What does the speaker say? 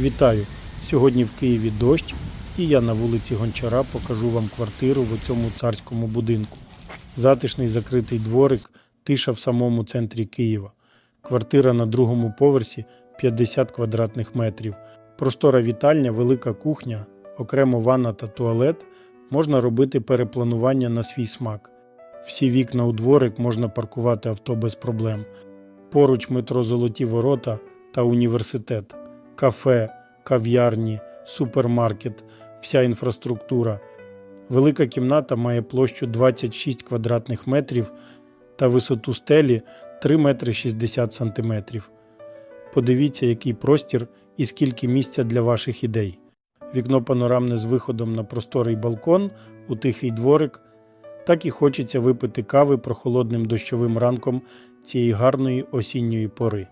Вітаю! Сьогодні в Києві дощ, і я на вулиці Гончара покажу вам квартиру в цьому царському будинку. Затишний закритий дворик, тиша в самому центрі Києва. Квартира на другому поверсі 50 квадратних метрів. Простора вітальня, велика кухня, окремо ванна та туалет. Можна робити перепланування на свій смак. Всі вікна у дворик можна паркувати авто без проблем. Поруч метро Золоті Ворота та університет, кафе, кав'ярні, супермаркет, вся інфраструктура. Велика кімната має площу 26 квадратних метрів та висоту стелі 3 метри 60 сантиметрів. Подивіться, який простір і скільки місця для ваших ідей. Вікно панорамне з виходом на просторий балкон у тихий дворик. Так і хочеться випити кави прохолодним дощовим ранком цієї гарної осінньої пори.